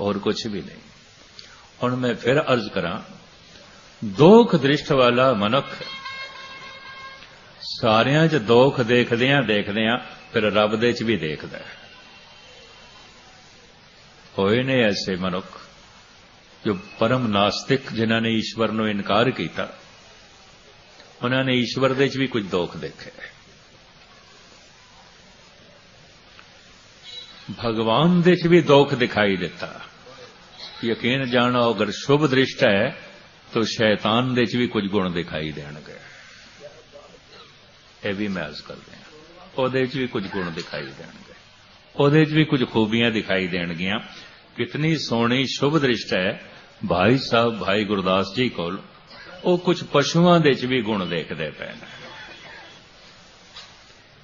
ਹੋਰ ਕੁਝ ਵੀ ਨਹੀਂ ਹੁਣ ਮੈਂ ਫਿਰ ਅਰਜ਼ ਕਰਾਂ ਦੋਖ ਦ੍ਰਿਸ਼ਟ ਵਾਲਾ ਮਨੁੱਖ ਸਾਰਿਆਂ 'ਚ ਦੋਖ ਦੇਖਦਿਆਂ ਦੇਖਦਿਆਂ ਫਿਰ ਰੱਬ ਦੇ 'ਚ ਵੀ ਦੇਖਦਾ ਹੈ ਹੋਏ ਨੇ ਐਸੇ ਮਨੁੱਖ ਜੋ ਪਰਮ ਨਾਸਤਿਕ ਜਿਨ੍ਹਾਂ ਨੇ ਈਸ਼ਵਰ ਨੂੰ ਇਨਕਾਰ ਕੀਤਾ ਉਹਨਾਂ ਨੇ ਈਸ਼ਵਰ ਦੇ 'ਚ ਵੀ ਕੁਝ ਦੋਖ ਦੇਖੇ ਭਗਵਾਨ ਦੇ 'ਚ ਵੀ ਦੁੱਖ ਦਿਖਾਈ ਦਿੱਤਾ। ਯਕੀਨ ਜਾਣੋ, ਅਗਰ ਸ਼ੁਭ ਦ੍ਰਿਸ਼ਟ ਹੈ, ਤਾਂ ਸ਼ੈਤਾਨ ਦੇ 'ਚ ਵੀ ਕੁਝ ਗੁਣ ਦਿਖਾਈ ਦੇਣਗੇ। ਇਹ ਵੀ ਮੈਂ ਅਰਜ਼ ਕਰਦੇ ਹਾਂ। ਉਹਦੇ 'ਚ ਵੀ ਕੁਝ ਗੁਣ ਦਿਖਾਈ ਦੇਣਗੇ। ਉਹਦੇ 'ਚ ਵੀ ਕੁਝ ਖੂਬੀਆਂ ਦਿਖਾਈ ਦੇਣਗੀਆਂ। ਕਿਤਨੀ ਸੋਹਣੀ ਸ਼ੁਭ ਦ੍ਰਿਸ਼ਟ ਹੈ, ਭਾਈ ਸਾਹਿਬ, ਭਾਈ ਗੁਰਦਾਸ ਜੀ ਕੋਲ, ਉਹ ਕੁਝ ਪਸ਼ੂਆਂ ਦੇ 'ਚ ਵੀ ਗੁਣ ਦੇਖਦੇ ਪਏ ਨੇ।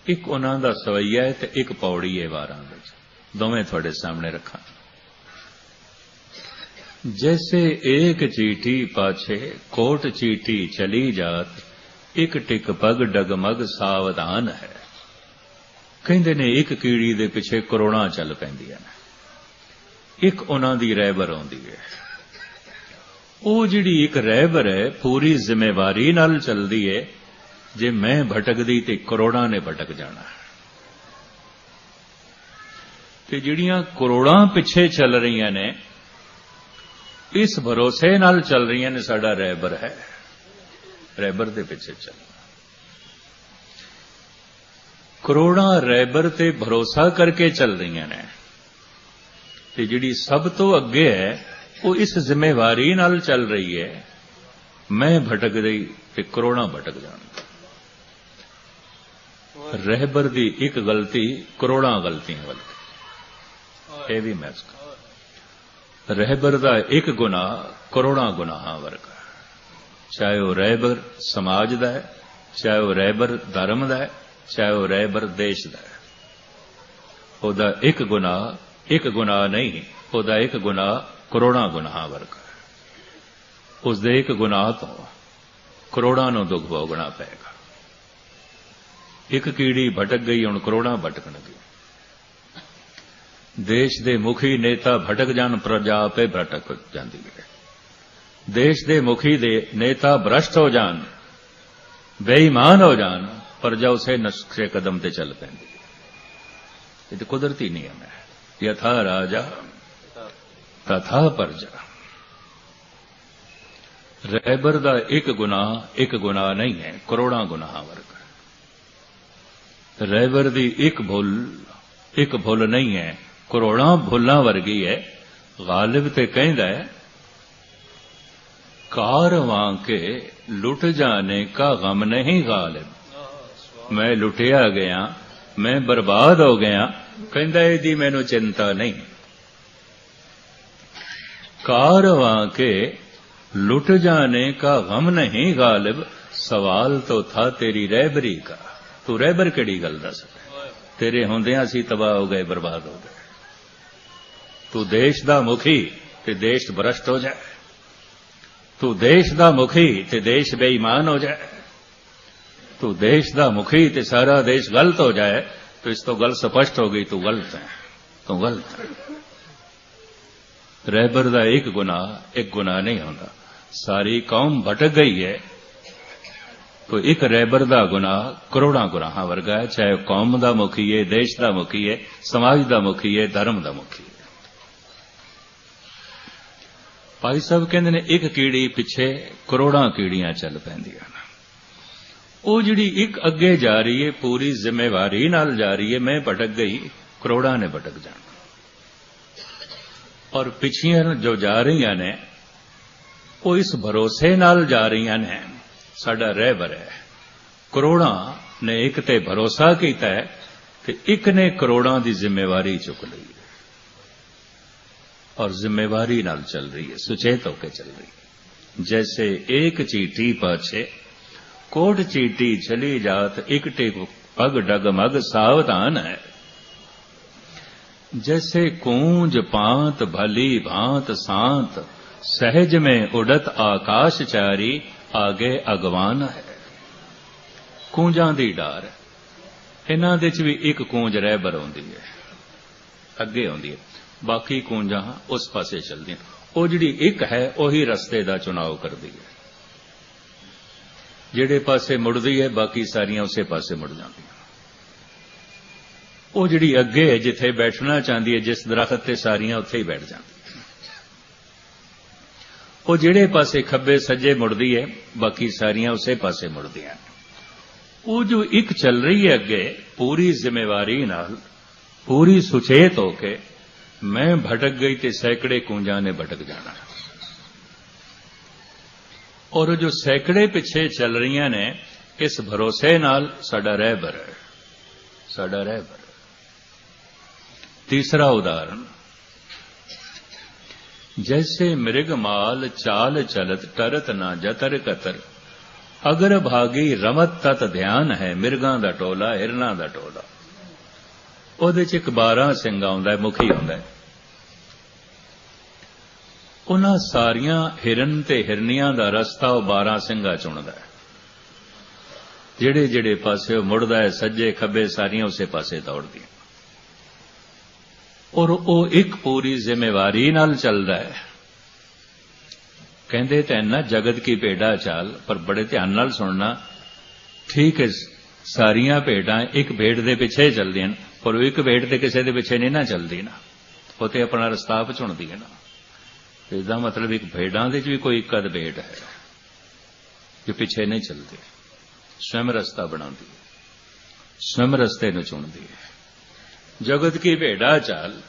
ਇੱਕ ਉਹਨਾਂ ਦਾ ਸਵਈਆ ਹੈ ਤੇ ਇੱਕ ਪੌੜੀ ਹੈ ਵਾਰਾਂ ਦੇ ਦੋਵੇਂ ਤੁਹਾਡੇ ਸਾਹਮਣੇ ਰੱਖਾਂ। ਜੈਸੇ ਏਕ ਚੀਟੀ ਪਾਛੇ, ਕੋਟ ਚੀਟੀ ਚਲੀ ਜਾਤ, ਇੱਕ ਟਿਕ ਪਗ ਡਗਮਗ ਸਾਵਧਾਨ ਹੈ। ਕਹਿੰਦੇ ਨੇ ਇੱਕ ਕੀੜੀ ਦੇ ਪਿੱਛੇ ਕਰੋੜਾਂ ਚੱਲ ਪੈਂਦੀਆਂ ਨੇ। ਇੱਕ ਉਹਨਾਂ ਦੀ ਰਹਿਬਰ ਆਉਂਦੀ ਹੈ। ਉਹ ਜਿਹੜੀ ਇੱਕ ਰਹਿਬਰ ਹੈ, ਪੂਰੀ ਜ਼ਿੰਮੇਵਾਰੀ ਨਾਲ ਚੱਲਦੀ ਹੈ। ਜੇ ਮੈਂ ਭਟਕਦੀ ਤੇ ਕਰੋੜਾਂ ਨੇ ਭਟਕ ਜਾਣਾ। ਤੇ ਜਿਹੜੀਆਂ ਕਰੋੜਾਂ ਪਿੱਛੇ ਚੱਲ ਰਹੀਆਂ ਨੇ ਇਸ ਭਰੋਸੇ ਨਾਲ ਚੱਲ ਰਹੀਆਂ ਨੇ ਸਾਡਾ ਰਹਿਬਰ ਹੈ। ਰਹਿਬਰ ਦੇ ਪਿੱਛੇ ਚੱਲ ਕਰੋੜਾਂ ਰਹਿਬਰ ਤੇ ਭਰੋਸਾ ਕਰਕੇ ਚੱਲ ਰਹੀਆਂ ਨੇ। ਤੇ ਜਿਹੜੀ ਸਭ ਤੋਂ ਅੱਗੇ ਹੈ ਉਹ ਇਸ ਜ਼ਿੰਮੇਵਾਰੀ ਨਾਲ ਚੱਲ ਰਹੀ ਹੈ ਮੈਂ ਭਟਕ ਗਈ ਤੇ ਕਰੋੜਾਂ ਭਟਕ ਜਾਣਗੇ ਰਹਿਬਰ ਦੀ ਇੱਕ ਗਲਤੀ ਕਰੋੜਾਂ ਗਲਤੀਆਂ ਵੱਲ। ਇਹ ਵੀ ਮੈਂ ਰਹਿਬਰ ਦਾ ਇੱਕ ਗੁਨਾਹ ਕਰੋੜਾਂ ਗੁਨਾਹਾਂ ਵਰਗਾ। ਚਾਹੇ ਉਹ ਰਹਿਬਰ ਸਮਾਜ ਦਾ ਹੈ, ਚਾਹੇ ਉਹ ਰਹਿਬਰ ਧਰਮ ਦਾ ਹੈ, ਚਾਹੇ ਉਹ ਰਹਿਬਰ ਦੇਸ਼ ਦਾ ਹੈ। ਉਹਦਾ ਇੱਕ ਗੁਨਾਹ ਇੱਕ ਗੁਨਾਹ ਨਹੀਂ, ਉਹਦਾ ਇੱਕ ਗੁਨਾਹ ਕਰੋੜਾਂ ਗੁਨਾਹਾਂ ਵਰਗਾ ਉਸ ਦੇ ਇੱਕ ਗੁਨਾਹ ਤੋਂ ਕਰੋੜਾਂ ਨੂੰ ਦੁੱਖ ਭੋਗਣਾ ਪਏਗਾ। ਇੱਕ ਕੀੜੀ ਭਟਕ ਗਈ, ਹੁਣ ਕਰੋੜਾਂ ਭਟਕਣਗੇ। ਦੇਸ਼ ਦੇ ਮੁਖੀ ਨੇਤਾ ਭਟਕ ਜਾਣ, ਪ੍ਰਜਾ ਪੇ ਭਟਕ ਜਾਂਦੀ ਹੈ। ਦੇਸ਼ ਦੇ ਮੁਖੀ ਦੇ ਨੇਤਾ ਭ੍ਰਸ਼ਟ ਹੋ ਜਾਣ, ਬੇਈਮਾਨ ਹੋ ਜਾਣ, ਪ੍ਰਜਾ ਉਸੇ ਨਕਸ਼ੇ ਕਦਮ ਤੇ ਚੱਲ ਪੈਂਦੀ ਹੈ। ਇਹ ਤੇ ਕੁਦਰਤੀ ਨਿਯਮ ਹੈ। ਯਥਾ ਰਾਜਾ, ਤਥਾ ਪ੍ਰਜਾ। ਰਹਿਬਰ ਦਾ ਇੱਕ ਗੁਨਾਹ ਇੱਕ ਗੁਨਾਹ ਨਹੀਂ ਹੈ, ਕਰੋੜਾਂ ਗੁਨਾਹਾਂ ਵਰਗਾ ਰਹਿਬਰ ਦੀ ਇੱਕ ਭੁੱਲ ਇੱਕ ਭੁੱਲ ਨਹੀਂ ਹੈ ਕਰੋੜਾਂ ਭੁੱਲਾਂ ਵਰਗੀ ਹੈ ਗਾਲਿਬ ਤੇ ਕਹਿੰਦਾ ਹੈ ਕਾਰਵਾਂ ਕੇ ਲੁੱਟ ਜਾਣੇ ਕਾ ਗਮ ਨਹੀਂ ਗਾਲਿਬ ਮੈਂ ਲੁੱਟਿਆ ਗਿਆ ਮੈਂ ਬਰਬਾਦ ਹੋ ਗਿਆ ਕਹਿੰਦਾ ਇਹਦੀ ਮੈਨੂੰ ਚਿੰਤਾ ਨਹੀਂ कारवां के लुट जाने का गम नहीं गालिब ਸਵਾਲ ਤੋਂ ਥਾ ਤੇਰੀ ਰਹਿਬਰੀ ਦਾ ਤੂੰ ਰਹਿਬਰ ਕਿਹੜੀ ਗੱਲ ਦੱਸ ਤੇਰੇ ਹੁੰਦਿਆਂ ਅਸੀਂ ਤਬਾਹ ਹੋ ਗਏ ਬਰਬਾਦ ਹੋ ਗਏ ਤੂੰ ਦੇਸ਼ ਦਾ ਮੁਖੀ ਤੇ ਦੇਸ਼ ਭ੍ਰਸ਼ਟ ਹੋ ਜਾਏ ਤੂੰ ਦੇਸ਼ ਦਾ ਮੁਖੀ ਤੇ ਦੇਸ਼ ਬੇਈਮਾਨ ਹੋ ਜਾਏ ਤੂੰ ਦੇਸ਼ ਦਾ ਮੁਖੀ ਤੇ ਸਾਰਾ ਦੇਸ਼ ਗਲਤ ਹੋ ਜਾਏ तो इस तो गल स्पष्ट हो गई तू गलत है तू गलत है रहबर ਦਾ ਇੱਕ ਗੁਨਾਹ ਇੱਕ ਗੁਨਾਹ ਨਹੀਂ ਹੁੰਦਾ ਸਾਰੀ ਕੌਮ ਭਟਕ ਗਈ ਹੈ तो ਇੱਕ ਰਹਿਬਰ ਦਾ ਗੁਨਾਹ ਕਰੋੜਾਂ ਗੁਨਾਹਾਂ ਵਰਗਾ ਹੈ ਚਾਹੇ ਕੌਮ ਦਾ ਮੁਖੀ ਹੈ ਦੇਸ਼ ਦਾ ਮੁਖੀ ਹੈ ਸਮਾਜ ਦਾ ਮੁਖੀ ਹੈ ਧਰਮ ਦਾ ਮੁਖੀ ਹੈ ਭਾਈ ਸਾਹਿਬ ਕਹਿੰਦੇ ਨੇ, ਇੱਕ ਕੀੜੀ ਪਿੱਛੇ ਕਰੋੜਾਂ ਕੀੜੀਆਂ ਚੱਲ ਪੈਂਦੀਆਂ ਨੇ। ਉਹ ਜਿਹੜੀ ਇੱਕ ਅੱਗੇ ਜਾ ਰਹੀ ਹੈ ਪੂਰੀ ਜ਼ਿੰਮੇਵਾਰੀ ਨਾਲ ਜਾ ਰਹੀ ਹੈ ਮੈਂ ਭਟਕ ਗਈ, ਕਰੋੜਾਂ ਨੇ ਭਟਕ ਜਾਣਾ। ਔਰ ਪਿੱਛੀਆਂ ਜੋ ਜਾ ਰਹੀਆਂ ਨੇ, ਉਹ ਇਸ ਭਰੋਸੇ ਨਾਲ ਜਾ ਰਹੀਆਂ ਨੇ, ਸਾਡਾ ਰਹਿਬਰ ਹੈ ਕਰੋੜਾਂ ਨੇ ਇੱਕ ਤੇ ਭਰੋਸਾ ਕੀਤਾ ਹੈ ਤੇ ਇੱਕ ਨੇ ਕਰੋੜਾਂ ਦੀ ਜ਼ਿੰਮੇਵਾਰੀ ਚੁੱਕ ਲਈ ਹੈ। और जिम्मेवारी नाल चल रही है सुचेत होकर चल रही है जैसे एक चीटी पाछे कोट चीटी चली जात एक टेक पग डगमग सावधान है जैसे कूंज पांत भली भांत सांत सहज में उड़त आकाश चारी आगे अगवान है ਕੂੰਜਾਂ ਦੀ ਡਾਰ ਇਹਨਾਂ ਦੇ ਚ ਵੀ ਇੱਕ ਕੂੰਜ ਰਹਿਬਰ ਆਉਂਦੀ ਹੈ ਅੱਗੇ ਆਉਂਦੀ ਹੈ ਬਾਕੀ ਕੂੰਜਾਂ ਉਸ ਪਾਸੇ ਚੱਲਦੀਆਂ। ਉਹ ਜਿਹੜੀ ਇੱਕ ਹੈ, ਉਹੀ ਰਸਤੇ ਦਾ ਚੁਣਾਵ ਕਰਦੀ ਹੈ। ਜਿਹੜੇ ਪਾਸੇ ਮੁੜਦੀ ਹੈ, ਬਾਕੀ ਸਾਰੀਆਂ ਉਸੇ ਪਾਸੇ ਮੁੜ ਜਾਂਦੀਆਂ। ਉਹ ਜਿਹੜੀ ਅੱਗੇ ਹੈ, ਜਿੱਥੇ ਬੈਠਣਾ ਚਾਹੁੰਦੀ ਹੈ, ਜਿਸ ਦਰਖਤ ਤੇ ਸਾਰੀਆਂ ਉੱਥੇ ਹੀ ਬੈਠ ਜਾਂਦੀਆਂ। ਉਹ ਜਿਹੜੇ ਪਾਸੇ ਖੱਬੇ ਸੱਜੇ ਮੁੜਦੀ ਹੈ, ਬਾਕੀ ਸਾਰੀਆਂ ਉਸੇ ਪਾਸੇ ਮੁੜਦੀਆਂ। ਉਹ ਜੋ ਇੱਕ ਚੱਲ ਰਹੀ ਹੈ ਅੱਗੇ, ਪੂਰੀ ਜ਼ਿੰਮੇਵਾਰੀ ਨਾਲ, ਪੂਰੀ ਸੁਚੇਤ ਹੋ ਕੇ ਮੈਂ ਭਟਕ ਗਈ ਤੇ ਸੈਂਕੜੇ ਕੂੰਜਾਂ ਨੇ ਭਟਕ ਜਾਣਾ ਔਰ ਉਹ ਜੋ ਸੈਂਕੜੇ ਪਿੱਛੇ ਚੱਲ ਰਹੀਆਂ ਨੇ ਇਸ ਭਰੋਸੇ ਨਾਲ ਸਾਡਾ ਰਹਿਬਰ ਹੈ ਸਾਡਾ ਰਹਿਬਰ ਤੀਸਰਾ ਉਦਾਹਰਣ ਜੈਸੇ ਮ੍ਰਿਗ ਮਾਲ ਚਾਲ ਚਲਤ ਟਰਤ ਨਾ ਜਤਰ ਕਤਰ ਅਗਰ ਭਾਗੀ ਰਮਤ ਤਤ ਧਿਆਨ ਹੈ ਮਿਰਗਾਂ ਦਾ ਟੋਲਾ ਹਿਰਨਾਂ ਦਾ ਟੋਲਾ ਉਹਦੇ ਚ ਇੱਕ 12 ਸਿੰਘ ਆਉਂਦਾ ਮੁਖੀ ਆਉਂਦਾ ਹੈ ਉਹਨਾਂ ਸਾਰੀਆਂ ਹਿਰਨ ਤੇ ਹਿਰਨੀਆਂ ਦਾ ਰਸਤਾ ਉਹ 12 ਸਿੰਘਾਂ ਚੁਣਦਾ ਹੈ। ਜਿਹੜੇ ਜਿਹੜੇ ਪਾਸੇ ਉਹ ਮੁੜਦਾ ਹੈ, ਸੱਜੇ ਖੱਬੇ ਸਾਰੀਆਂ ਉਸੇ ਪਾਸੇ ਦੌੜਦੀਆਂ। ਔਰ ਉਹ ਇੱਕ ਪੂਰੀ ਜ਼ਿੰਮੇਵਾਰੀ ਨਾਲ ਚੱਲਦਾ ਹੈ। ਕਹਿੰਦੇ ਤਾਂ ਇੰਨਾ ਜਗਤ ਕੀ ਭੇਡਾ ਚਾਲ, ਪਰ ਬੜੇ ਧਿਆਨ ਨਾਲ ਸੁਣਨਾ, ਠੀਕ ਹੈ, ਸਾਰੀਆਂ ਭੇਡਾਂ ਇੱਕ ਭੇਡ ਦੇ ਪਿੱਛੇ ਚੱਲਦੀਆਂ ਨੇ, ਪਰ ਉਹ ਇੱਕ ਭੇਡ ਤੇ ਕਿਸੇ ਦੇ ਪਿੱਛੇ ਨਹੀਂ ਨਾ ਚੱਲਦੀ ਨਾ। ਉਹ ਤੇ ਆਪਣਾ ਰਸਤਾ ਪਛੁਣਦੀ ਹੈ ਨਾ। ਇਹਦਾ ਮਤਲਬ ਇੱਕ ਭੇਡਾਂ ਦੇ ਚ ਵੀ ਕੋਈ ਇੱਕ ਅਦ ਭੇਡ ਹੈ। ਜੋ ਪਿੱਛੇ ਨਹੀਂ ਚੱਲਦੀ। ਸਵੈਮ ਰਸਤਾ ਬਣਾਉਂਦੀ ਹੈ। ਸਵੈਮ ਰਸਤੇ ਨੂੰ ਚੁਣਦੀ ਹੈ। ਜਗਤ ਕੀ ਭੇਡਾ ਚਾਲ,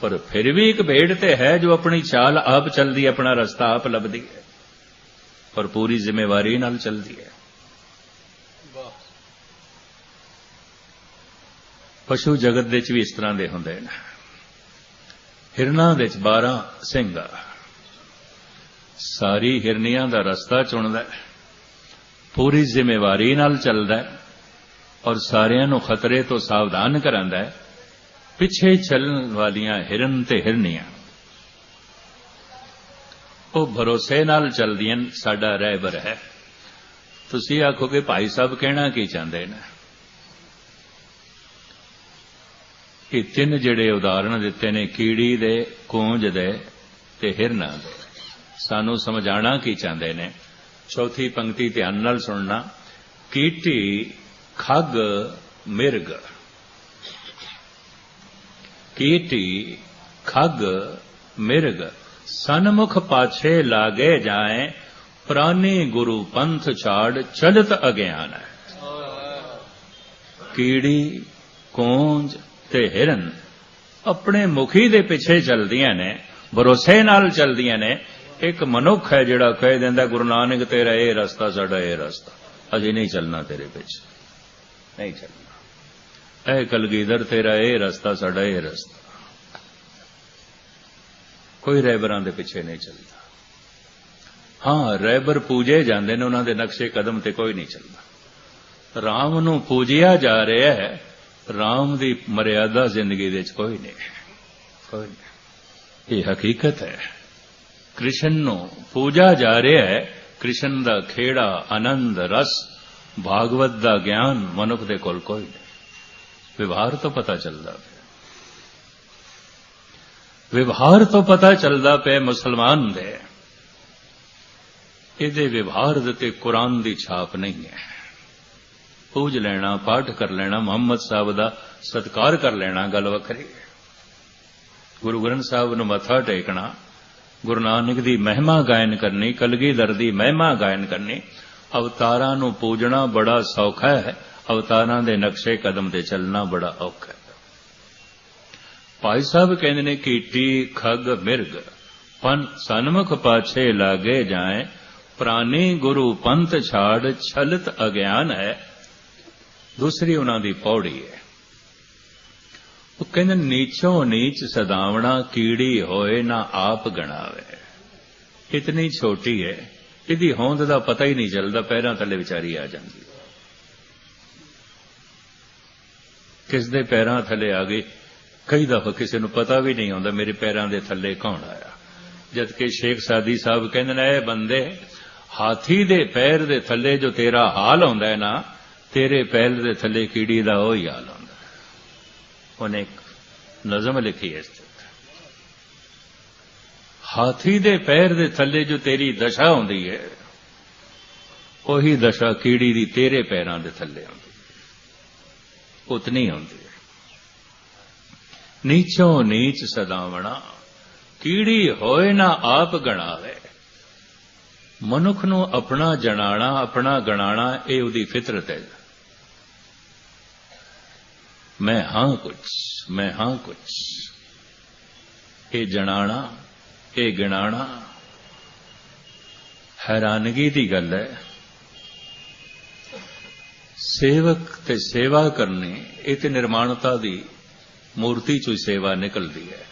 ਪਰ ਫਿਰ ਵੀ ਇੱਕ ਭੇਡ ਤੇ ਹੈ ਜੋ ਆਪਣੀ ਚਾਲ ਆਪ ਚੱਲਦੀ ਆਪਣਾ ਰਸਤਾ ਆਪ ਲੱਭਦੀ ਹੈ। ਪਰ ਪੂਰੀ ਜ਼ਿੰਮੇਵਾਰੀ ਨਾਲ ਚੱਲਦੀ ਹੈ। ਪਸ਼ੂ ਜਗਤ ਦੇ ਵਿੱਚ ਵੀ ਇਸ ਤਰ੍ਹਾਂ ਦੇ ਹੁੰਦੇ ਨੇ। ਹਿਰਨਾਂ ਦੇ ਵਿੱਚ 12 ਸਿੰਘ ਸਾਰੀ ਹਿਰਨੀਆਂ ਦਾ ਰਸਤਾ ਚੁਣਦਾ ਹੈ। ਪੂਰੀ ਜ਼ਿੰਮੇਵਾਰੀ ਨਾਲ ਚੱਲਦਾ ਹੈ ਔਰ ਸਾਰਿਆਂ ਨੂੰ ਖਤਰੇ ਤੋਂ ਸਾਵਧਾਨ ਕਰਾਂਦਾ ਹੈ। ਪਿੱਛੇ ਚੱਲਣ ਵਾਲੀਆਂ ਹਿਰਨ ਤੇ ਹਿਰਨੀਆਂ। ਉਹ ਭਰੋਸੇ ਨਾਲ ਚੱਲਦੀਆਂ ਸਾਡਾ ਰਹਿਬਰ ਹੈ। ਤੁਸੀਂ ਆਖੋਗੇ, ਭਾਈ ਸਾਹਿਬ ਕਹਿਣਾ ਕੀ ਚਾਹੁੰਦੇ ਨੇ? ਇਹ ਤਿੰਨ ਜਿਹੜੇ ਉਦਾਹਰਣ ਦਿੱਤੇ ਨੇ, ਕੀੜੀ ਦੇ, ਕੂੰਜ ਦੇ ਤੇ ਹਿਰਨਾਂ ਦੇ। ਸਾਨੂੰ ਸਮਝਾਣਾ ਕੀ ਚਾਹੁੰਦੇ ਨੇ? ਚੌਥੀ ਪੰਕਤੀ ਧਿਆਨ ਨਾਲ ਸੁਣਨਾ। ਕੀਟੀ ਖੱਗ ਮਿਰਗ। ਕੀਟੀ ਖੱਗ ਮਿਰਗ। ਸਨਮੁਖ ਪਾਛੇ ਲਾਗੇ ਜਾਏ, ਪ੍ਰਾਨੀ ਗੁਰੂ ਪੰਥ ਛਾੜ ਚਲਤ ਅਗਿਆਨ ਹੈ। ਕੀੜੀ, ਕੂੰਜ ਤੇ ਹਿਰਨ ਆਪਣੇ ਮੁਖੀ ਦੇ ਪਿੱਛੇ ਚੱਲਦੀਆਂ ਨੇ, ਭਰੋਸੇ ਨਾਲ ਚੱਲਦੀਆਂ ਨੇ ਇੱਕ ਮਨੁੱਖ ਹੈ ਜਿਹੜਾ ਕਹਿ ਦਿੰਦਾ ਗੁਰੂ ਨਾਨਕ ਤੇਰਾ ਇਹ ਰਸਤਾ ਸਾਡਾ ਇਹ ਰਸਤਾ। ਅਜੇ ਨਹੀਂ ਚੱਲਣਾ ਤੇਰੇ ਪਿੱਛੇ। ਨਹੀਂ ਚੱਲਣਾ। ਐ ਕਲਗੀਧਰ ਤੇਰਾ ਇਹ ਰਸਤਾ ਸਾਡਾ ਇਹ ਰਸਤਾ। ਕੋਈ ਰਹਿਬਰਾਂ ਦੇ ਪਿੱਛੇ ਨਹੀਂ ਚੱਲਦਾ। ਹਾਂ ਰਹਿਬਰ ਪੂਜੇ ਜਾਂਦੇ ਨੇ ਉਹਨਾਂ ਦੇ ਨਕਸ਼ੇ ਕਦਮ ਤੇ ਕੋਈ ਨਹੀਂ ਚੱਲਦਾ। ਰਾਮ ਨੂੰ ਪੂਜਿਆ ਜਾ ਰਿਹਾ ਹੈ ਰਾਮ ਦੀ ਮਰਿਆਦਾ ਜ਼ਿੰਦਗੀ ਦੇ ਵਿੱਚ ਕੋਈ ਨਹੀਂ ਕੋਈ ਨਹੀਂ। ਇਹ ਹਕੀਕਤ ਹੈ। ਕ੍ਰਿਸ਼ਨ ਨੂੰ ਪੂਜਾ ਜਾ ਰਿਹਾ ਹੈ। ਕ੍ਰਿਸ਼ਨ ਦਾ ਖੇੜਾ ਆਨੰਦ, ਰਸ, ਭਾਗਵਤ ਦਾ ਗਿਆਨ ਮਨੁੱਖ ਦੇ ਕੋਲ ਕੋਈ ਨਹੀਂ। ਵਿਵਹਾਰ ਤੋਂ ਪਤਾ ਚੱਲਦਾ ਪਿਆ। ਵਿਵਹਾਰ ਤੋਂ ਪਤਾ ਚੱਲਦਾ ਪਿਆ ਮੁਸਲਮਾਨ ਦੇ। ਇਹਦੇ ਵਿਵਹਾਰ ਦੇ ਤੇ ਕੁਰਾਨ ਦੀ ਛਾਪ ਨਹੀਂ ਹੈ। ਪੂਜ ਲੈਣਾ, ਪਾਠ ਕਰ ਲੈਣਾ, ਮੁਹੰਮਦ ਸਾਹਿਬ ਦਾ ਸਤਕਾਰ ਕਰ ਲੈਣਾ, ਗੱਲ ਵੱਖਰੀ ਹੈ। ਗੁਰੂ ਗ੍ਰੰਥ ਸਾਹਿਬ ਨੂੰ ਮੱਥਾ ਟੇਕਣਾ ਗੁਰੂ ਨਾਨਕ ਦੀ ਮਹਿਮਾ ਗਾਇਨ ਕਰਨੀ ਕਲਗੀਧਰ ਦੀ ਮਹਿਮਾ ਗਾਇਨ ਕਰਨੀ, ਅਵਤਾਰਾਂ ਨੂੰ ਪੂਜਣਾ ਬੜਾ ਸੌਖਾ ਹੈ, ਅਵਤਾਰਾਂ ਦੇ ਨਕਸ਼ੇ ਕਦਮ ਤੇ ਚੱਲਣਾ ਬੜਾ ਔਖਾ ਹੈ। ਭਾਈ ਸਾਹਿਬ ਕਹਿੰਦੇ ਨੇ, ਕੀਟੀ ਖੱਗ ਮਿਰਗ, ਪਨ ਸਨਮੁਖ ਪਾਛੇ ਲਾਗੇ ਜਾਏ, ਪ੍ਰਾਨੀ ਗੁਰੂ ਪੰਥ ਛਾੜ ਛਲਤ ਅਗਿਆਨ ਹੈ। ਦੂਸਰੀ ਉਹਨਾਂ ਦੀ ਪੌੜੀ ਹੈ। ਉਹ ਕਹਿੰਦੇ ਨੀਚੋਂ ਨੀਚ ਸਦਾਵਣਾ ਕੀੜੀ ਹੋਏ ਨਾ ਆਪ ਗਣਾਵੇ। ਇਤਨੀ ਛੋਟੀ ਹੈ, ਇਹਦੀ ਹੋਂਦ ਦਾ ਪਤਾ ਹੀ ਨਹੀਂ ਚੱਲਦਾ, ਪੈਰਾਂ ਥੱਲੇ ਵਿਚਾਰੀ ਆ ਜਾਂਦੀ। ਕਿਸ ਦੇ ਪੈਰਾਂ ਥੱਲੇ ਆ ਗਈ, ਕਈ ਦਫਾ ਕਿਸੇ ਨੂੰ ਪਤਾ ਵੀ ਨਹੀਂ ਹੁੰਦਾ ਮੇਰੇ ਪੈਰਾਂ ਦੇ ਥੱਲੇ ਕੌਣ ਆਇਆ। ਜਦ ਕਿ ਸ਼ੇਖ ਸਾਦੀ ਸਾਹਿਬ ਕਹਿੰਦੇ ਨੇ, ਇਹ ਬੰਦੇ ਹਾਥੀ ਦੇ ਪੈਰ ਦੇ ਥੱਲੇ ਜੋ ਤੇਰਾ ਹਾਲ ਹੁੰਦਾ ਹੈ ਨਾ, ਤੇਰੇ ਪੈਰ ਦੇ ਥੱਲੇ ਕੀੜੀ ਦਾ ਉਹ ਹੀ ਹਾਲ ਹੁੰਦਾ ਉਹਨੇ ਨਜ਼ਮ ਲਿਖੀ ਹੈ ਇਸ ਤੇ ਹਾਥੀ ਦੇ ਪੈਰ ਦੇ ਥੱਲੇ ਜੋ ਤੇਰੀ ਦਸ਼ਾ ਹੁੰਦੀ ਹੈ ਉਹੀ ਦਸ਼ਾ ਕੀੜੀ ਦੀ ਤੇਰੇ ਪੈਰਾਂ ਦੇ ਥੱਲੇ ਹੁੰਦੀ ਹੈ ਉਤਨੀ ਹੁੰਦੀ ਹੈ ਨੀਚੋਂ ਨੀਚ ਸਦਾਵਣਾ ਕੀੜੀ ਹੋਏ ਨਾ ਆਪ ਗਣਾਵੇ ਮਨੁੱਖ ਨੂੰ ਆਪਣਾ ਜਣਾਣਾ ਆਪਣਾ ਗਣਾਣਾ ਇਹ ਉਹਦੀ ਫਿਤਰਤ ਹੈ ਮੈਂ ਹਾਂ ਕੁਛ, ਮੈਂ ਹਾਂ ਕੁਛ। ਇਹ ਜਣਾਣਾ, ਇਹ ਗਿਣਾਣਾ। ਹੈਰਾਨਗੀ ਦੀ ਗੱਲ ਹੈ। ਸੇਵਕ ਤੇ ਸੇਵਾ ਕਰਨੀ, ਇਹ ਤੇ ਨਿਰਮਾਣਤਾ ਦੀ ਮੂਰਤੀ ਚੋਂ ਹੀ ਸੇਵਾ ਨਿਕਲਦੀ ਹੈ।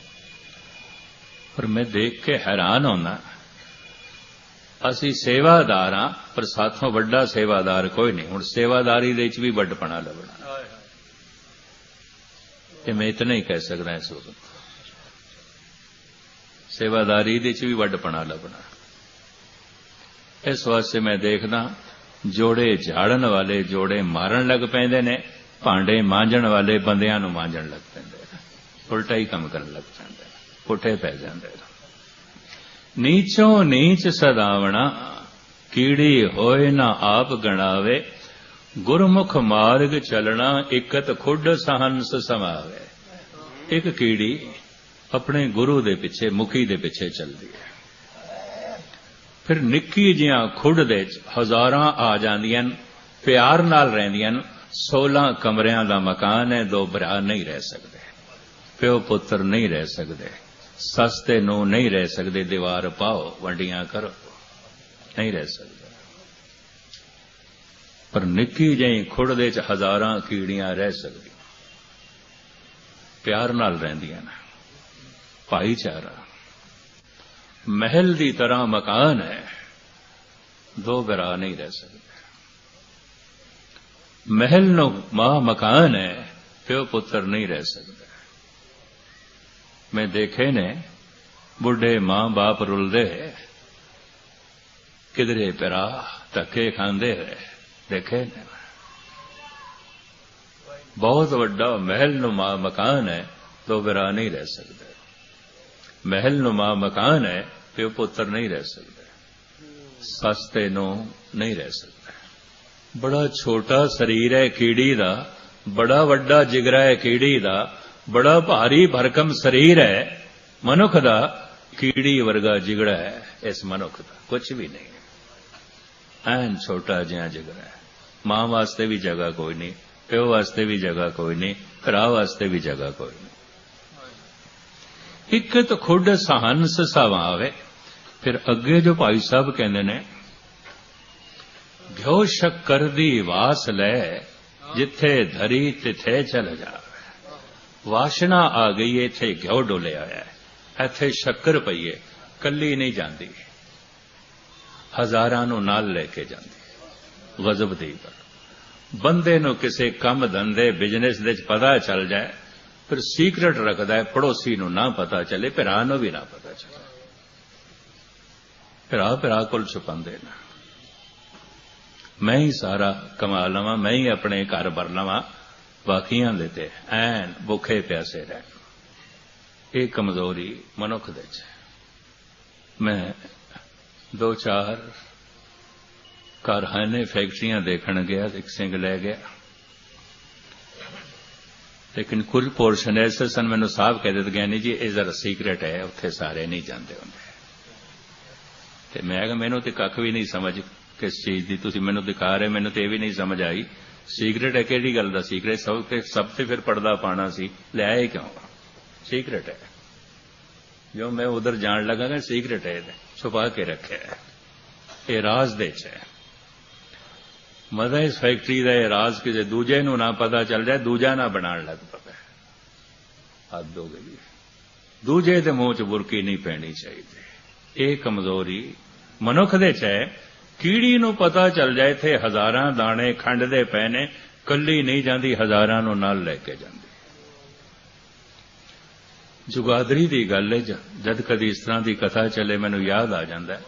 ਪਰ ਮੈਂ ਦੇਖ ਕੇ ਹੈਰਾਨ ਹੁੰਦਾ ਅਸੀਂ ਸੇਵਾਦਾਰ ਹਾਂ, ਪਰ ਸਾਥੋਂ ਵੱਡਾ ਸੇਵਾਦਾਰ ਕੋਈ ਨਹੀਂ। ਹੁਣ ਸੇਵਾਦਾਰੀ ਦੇ ਵਿੱਚ ਵੀ ਵੱਡਪਣਾ ਲੱਭਣਾ। ਇਹ ਮੈਂ ਇਤਨਾ ਹੀ ਕਹਿ ਸਕਦਾ ਇਸ ਵਕਤ। ਸੇਵਾਦਾਰੀ ਦੇ ਵਿੱਚ ਵੀ ਵੱਡਪਣਾ ਲੱਭਣਾ। ਇਸ ਵਾਸਤੇ ਮੈਂ ਦੇਖਦਾ, ਜੋੜੇ ਝਾੜਨ ਵਾਲੇ ਜੋੜੇ ਮਾਰਨ ਲੱਗ ਪੈਂਦੇ ਨੇ, ਭਾਂਡੇ ਮਾਂਜਣ ਵਾਲੇ ਬੰਦਿਆਂ ਨੂੰ ਮਾਂਜਣ ਲੱਗ ਪੈਂਦੇ ਨੇ। ਉਲਟਾ ਹੀ ਕੰਮ ਕਰਨ ਲੱਗ ਪੈਂਦੇ ਪੁੱਠੇ ਪੈ ਜਾਂਦੇ ਨੇ। ਨੀਚੋਂ ਨੀਚ ਸਦਾਵਣਾ, ਕੀੜੀ ਹੋਏ ਨਾ ਆਪ ਗਣਾਵੇ ਗੁਰਮੁਖ ਮਾਰਗ ਚਲਣਾ ਇਕਤ ਖੁੱਡ ਸਹੰਸ ਸਮਾਵੇ। ਇੱਕ ਕੀੜੀ ਆਪਣੇ ਗੁਰੂ ਦੇ ਪਿੱਛੇ ਮੁਖੀ ਦੇ ਪਿੱਛੇ ਚੱਲਦੀ ਹੈ। ਫਿਰ ਨਿੱਕੀ ਜਿਹੀਆਂ ਖੁੱਡ ਦੇ ਹਜ਼ਾਰਾਂ ਆ ਜਾਂਦੀਆਂ ਨੇ, ਪਿਆਰ ਨਾਲ ਰਹਿੰਦੀਆਂ ਨੇ 16 ਕਮਰਿਆਂ ਦਾ ਮਕਾਨ ਹੈ ਦੋ ਭਰਾ ਨਹੀਂ ਰਹਿ ਸਕਦੇ। ਪਿਓ ਪੁੱਤਰ ਨਹੀਂ ਰਹਿ ਸਕਦੇ। ਸਸਤੇ ਨੂੰ ਨਹੀਂ ਰਹਿ ਸਕਦੇ। ਦੀਵਾਰ ਪਾਓ ਵੰਡੀਆਂ ਕਰੋ। ਨਹੀਂ ਰਹਿ ਸਕਦੇ। ਪਰ ਨਿੱਕੀ ਜਿਹੀ ਖੁੜ ਦੇ ਚ ਹਜ਼ਾਰਾਂ ਕੀੜੀਆਂ ਰਹਿ ਸਕਦੀਆਂ। ਪਿਆਰ ਨਾਲ ਰਹਿੰਦੀਆਂ ਨੇ। ਭਾਈਚਾਰਾ। ਮਹਿਲ ਦੀ ਤਰ੍ਹਾਂ ਮਕਾਨ ਹੈ। ਦੋ ਭਰਾ ਨਹੀਂ ਰਹਿ ਸਕਦੇ। ਮਹਿਲ ਨੂੰ ਮਾਂ ਮਕਾਨ ਹੈ, ਪਿਓ ਪੁੱਤਰ ਨਹੀਂ ਰਹਿ ਸਕਦਾ। ਮੈਂ ਦੇਖੇ ਨੇ, ਬੁੱਢੇ ਮਾਂ ਬਾਪ ਰੁਲਦੇ ਕਿਧਰੇ ਪਿਰਾ ਧੱਕੇ ਖਾਂਦੇ ਹੈ। ਦੇਖੇ? ਨੇ ਬਹੁਤ ਵੱਡਾ ਮਹਿਲ ਨੁਮਾ ਮਕਾਨ ਹੈ ਦੋ ਭਰਾ ਨਹੀਂ ਰਹਿ ਸਕਦੇ। ਮਹਿਲ ਨੁਮਾ ਮਕਾਨ ਹੈ, ਪਿਓ ਪੁੱਤਰ ਨਹੀਂ ਰਹਿ ਸਕਦੇ। ਸਸਤੇ ਨੂੰ ਨਹੀਂ ਰਹਿ ਸਕਦੇ। ਬੜਾ ਛੋਟਾ ਸਰੀਰ ਹੈ ਕੀੜੀ ਦਾ, ਬੜਾ ਵੱਡਾ ਜਿਗਰਾ ਹੈ ਕੀੜੀ ਦਾ, ਬੜਾ ਭਾਰੀ ਭਰਕਮ ਸਰੀਰ ਹੈ। ਮਨੁੱਖ ਦਾ ਕੀੜੀ ਵਰਗਾ ਜਿਗੜਾ ਹੈ, ਇਸ ਮਨੁੱਖ ਦਾ ਕੁਝ ਵੀ ਨਹੀਂ। ਐਨ ਛੋਟਾ ਜਿਹਾ ਜਿਗਰਾ ਹੈ। ਮਾਂ ਵਾਸਤੇ ਵੀ ਜਗ੍ਹਾ ਕੋਈ ਨਹੀਂ, ਪਿਓ ਵਾਸਤੇ ਵੀ ਜਗ੍ਹਾ ਕੋਈ ਨਹੀਂ, ਭਰਾ ਵਾਸਤੇ ਵੀ ਜਗ੍ਹਾ ਕੋਈ ਨਹੀਂ। ਇੱਕ ਤਾਂ ਖੁੱਡ ਸਹੰਸ ਸਵਾਵੇ ਫਿਰ ਅੱਗੇ ਜੋ ਭਾਈ ਸਾਹਿਬ ਕਹਿੰਦੇ ਨੇ ਘਿਓ ਸ਼ੱਕਰ ਦੀ ਵਾਸ ਲੈ, ਜਿੱਥੇ ਧਰੀ ਤਿਥੇ ਚਲ ਜਾਵੇ ਵਾਸ਼ਨਾ ਆ ਗਈ ਇੱਥੇ ਘਿਓ ਡੋਲਿਆ ਹੋਇਆ ਇੱਥੇ ਸ਼ੱਕਰ ਪਈਏ ਕੱਲੀ ਨਹੀਂ ਜਾਂਦੀ। ਹਜ਼ਾਰਾਂ ਨੂੰ ਨਾਲ ਲੈ ਕੇ ਜਾਂਦੀ ਗਜ਼ਬ ਦੀ ਗੱਲ। ਬੰਦੇ ਨੂੰ ਕਿਸੇ ਕੰਮ ਧੰਦੇ ਬਿਜ਼ਨਸ ਦੇ ਚ ਪਤਾ ਚੱਲ ਜਾਏ, ਫਿਰ ਸੀਕ੍ਰੇਟ ਰੱਖਦਾ ਹੈ, ਪੜੋਸੀ ਨੂੰ ਨਾ ਪਤਾ ਚੱਲੇ ਭਰਾ ਨੂੰ ਵੀ ਨਾ ਪਤਾ ਚੱਲੇ। ਭਰਾ ਭਰਾ ਕੋਲ ਛੁਪਾਉਂਦੇ ਨੇ। ਮੈਂ ਹੀ ਸਾਰਾ ਕਮਾ ਲਵਾਂ, ਮੈਂ ਹੀ ਆਪਣੇ ਘਰ ਭਰ ਲਵਾਂ, ਬਾਕੀਆਂ ਦੇ ਤੇ ਐਨ ਭੁੱਖੇ ਪਿਆਸੇ ਰਹਿਣ। ਇਹ ਕਮਜ਼ੋਰੀ ਮਨੁੱਖ ਦੇ ਚ ਮੈਂ ਦੋ ਚਾਰ ਕਾਰਖਾਨੇ, ਫੈਕਟਰੀਆਂ ਦੇਖਣ ਗਿਆ ਇੱਕ ਸਿੰਘ ਲੈ ਗਿਆ। ਲੇਕਿਨ ਕੁਝ ਪੋਰਸ਼ਨ ਐਸੇ ਸਨ, ਮੈਨੂੰ ਸਾਫ਼ ਕਹਿ ਦਿੱਤਾ ਗਿਆ ਨਹੀਂ ਜੀ, ਇਹ ਜ਼ਰਾ ਸੀਕ੍ਰੇਟ ਹੈ, ਉੱਥੇ ਸਾਰੇ ਨਹੀਂ ਜਾਂਦੇ ਹੁੰਦੇ। ਤੇ ਮੈਂ ਕਿਹਾ, ਮੈਨੂੰ ਤੇ ਕੱਖ ਵੀ ਨਹੀਂ ਸਮਝ ਕਿਸ ਚੀਜ਼ ਦੀ ਤੁਸੀਂ ਮੈਨੂੰ ਦਿਖਾ ਰਹੇ ਮੈਨੂੰ ਤੇ ਇਹ ਵੀ ਨਹੀਂ ਸਮਝ ਆਈ। ਸੀਕ੍ਰੇਟ ਹੈ ਕਿਹੜੀ ਗੱਲ ਦਾ ਸੀਕ੍ਰੇਟ ਸਭ ਤੇ ਸਭ ਤੇ ਫਿਰ ਪਰਦਾ ਪਾਣਾ ਸੀ, ਲੈ ਆਏ ਕਿਉਂ? ਸੀਕ੍ਰੇਟ ਹੈ। ਜੋ ਮੈਂ ਉਧਰ ਜਾਣ ਲੱਗਾ ਕਿ ਸੀਕ੍ਰੇਟ ਹੈ ਇਹ ਛੁਪਾ ਕੇ ਰੱਖਿਆ ਇਹ ਰਾਜ਼ ਦੇ ਚ ਹੈ। ਮਜ਼ਾ ਇਸ ਫੈਕਟਰੀ ਦਾ ਇਹ ਰਾਜ਼ ਕਿਸੇ ਦੂਜੇ ਨੂੰ ਨਾ ਪਤਾ ਚੱਲ ਜਾਏ, ਦੂਜਾ ਨਾ ਬਣਾਉਣ ਲੱਗ ਪਵੇ। ਹੱਦ ਹੋ ਗਈ। ਦੂਜੇ ਦੇ ਮੂੰਹ 'ਚ ਬੁਰਕੀ ਨਹੀਂ ਪੈਣੀ ਚਾਹੀਦੀ। ਇਹ ਕਮਜ਼ੋਰੀ ਮਨੁੱਖ ਦੇ 'ਚ ਹੈ। ਕੀੜੀ ਨੂੰ ਪਤਾ ਚੱਲ ਜਾਏ ਤੇ ਹਜ਼ਾਰਾਂ ਦਾਣੇ ਖੰਡ ਦੇ ਪਏ ਨੇ, ਕੱਲੀ ਨਹੀਂ ਜਾਂਦੀ, ਹਜ਼ਾਰਾਂ ਨੂੰ ਨਾਲ ਲੈ ਕੇ ਜਾਂਦੀ। ਜੁਗਾਦਰੀ ਦੀ ਗੱਲ ਹੈ ਜਦ ਕਦੀ ਇਸ ਤਰ੍ਹਾਂ ਦੀ ਕਥਾ ਚੱਲੇ ਮੈਨੂੰ ਯਾਦ ਆ ਜਾਂਦਾ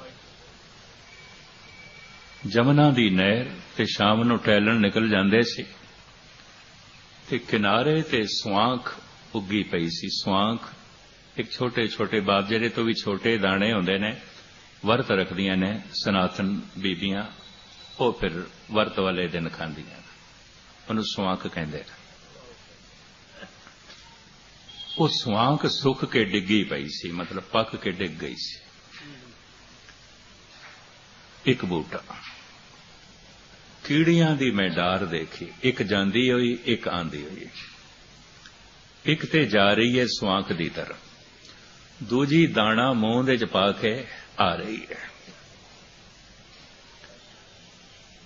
ਜਮਨਾ ਦੀ ਨਹਿਰ ਤੇ ਸ਼ਾਮ ਨੂੰ ਟਹਿਲਣ ਨਿਕਲ ਜਾਂਦੇ ਸੀ ਤੇ ਕਿਨਾਰੇ ਤੇ ਸਵਾਂਖ ਉੱਗੀ ਪਈ ਸੀ। ਸਵਾਂਖ ਇੱਕ ਛੋਟੇ ਛੋਟੇ ਬਾਜਰੇ ਤੋਂ ਵੀ ਛੋਟੇ ਦਾਣੇ ਹੁੰਦੇ ਨੇ, ਵਰਤ ਰੱਖਦੀਆਂ ਨੇ, ਸਨਾਤਨ ਬੀਬੀਆਂ, ਉਹ ਫਿਰ ਵਰਤ ਵਾਲੇ ਦਿਨ ਖਾਂਦੀਆਂ ਨੇ। ਉਹਨੂੰ ਸਵਾਂਕ ਕਹਿੰਦੇ ਨੇ। ਉਹ ਸਵਾਂਕ ਸੁੱਕ ਕੇ ਡਿੱਗੀ ਪਈ ਸੀ, ਮਤਲਬ ਪੱਕ ਕੇ ਡਿੱਗ ਗਈ ਸੀ। ਇੱਕ ਬੂਟਾ। ਕੀੜੀਆਂ ਦੀ ਮੈਂ ਡਾਰ ਦੇਖੀ, ਇੱਕ ਜਾਂਦੀ ਹੋਈ, ਇੱਕ ਆਂਦੀ ਹੋਈ। ਇੱਕ ਤੇ ਜਾ ਰਹੀ ਹੈ ਸਵਾਂਕ ਦੀ ਤਰਫ ਦੂਜੀ ਦਾਣਾ ਮੂੰਹ ਦੇ ਚ ਪਾ ਕੇ ਆ ਰਹੀ ਹੈ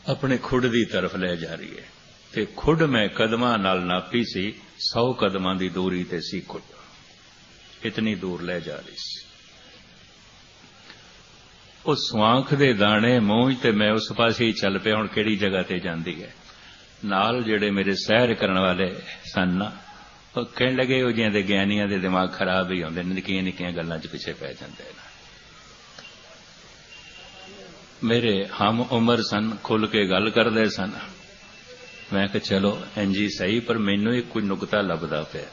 ਆਪਣੇ ਖੁੱਡ ਦੀ ਤਰਫ ਲੈ ਜਾ ਰਹੀ ਹੈ ਤੇ ਖੁੱਡ ਮੈਂ ਕਦਮਾਂ ਨਾਲ ਨਾਪੀ ਸੀ 100 ਕਦਮਾਂ ਦੀ ਦੂਰੀ ਤੇ ਸੀ ਖੁੱਡ ਇਤਨੀ ਦੂਰ ਲੈ ਜਾ ਰਹੀ ਸੀ। ਉਹ ਸਵਾਂਖ ਦੇ ਦਾਣੇ ਮੂੰਹ ਤੇ ਮੈਂ ਉਸ ਪਾਸੇ ਹੀ ਚੱਲ ਪਿਆ, ਹੁਣ ਕਿਹੜੀ ਜਗ੍ਹਾ ਤੇ ਜਾਂਦੀ ਹੈ? ਨਾਲ ਜਿਹੜੇ ਮੇਰੇ ਸਹਿਰ ਕਰਨ ਵਾਲੇ ਸਨ ਨਾ, ਉਹ ਕਹਿਣ ਲੱਗੇ, ਉਹ ਜਿਹਾਂ ਦੇ ਗਿਆਨੀਆਂ ਦੇ ਦਿਮਾਗ ਖਰਾਬ ਹੀ ਹੁੰਦੇ ਨੇ, ਨਿੱਕੀਆਂ ਨਿੱਕੀਆਂ ਗੱਲਾਂ 'ਚ ਪਿੱਛੇ ਪੈ ਜਾਂਦੇ ਨੇ। ਮੇਰੇ ਹਮ ਉਮਰ ਸਨ ਖੁੱਲ ਕੇ ਗੱਲ ਕਰਦੇ ਸਨ। ਮੈਂ ਕਿਹਾ, ਚਲੋ ਇੰਜੀ ਸਹੀ, ਪਰ ਮੈਨੂੰ ਇੱਕ ਕੋਈ ਨੁਕਤਾ ਲੱਭਦਾ ਪਿਆ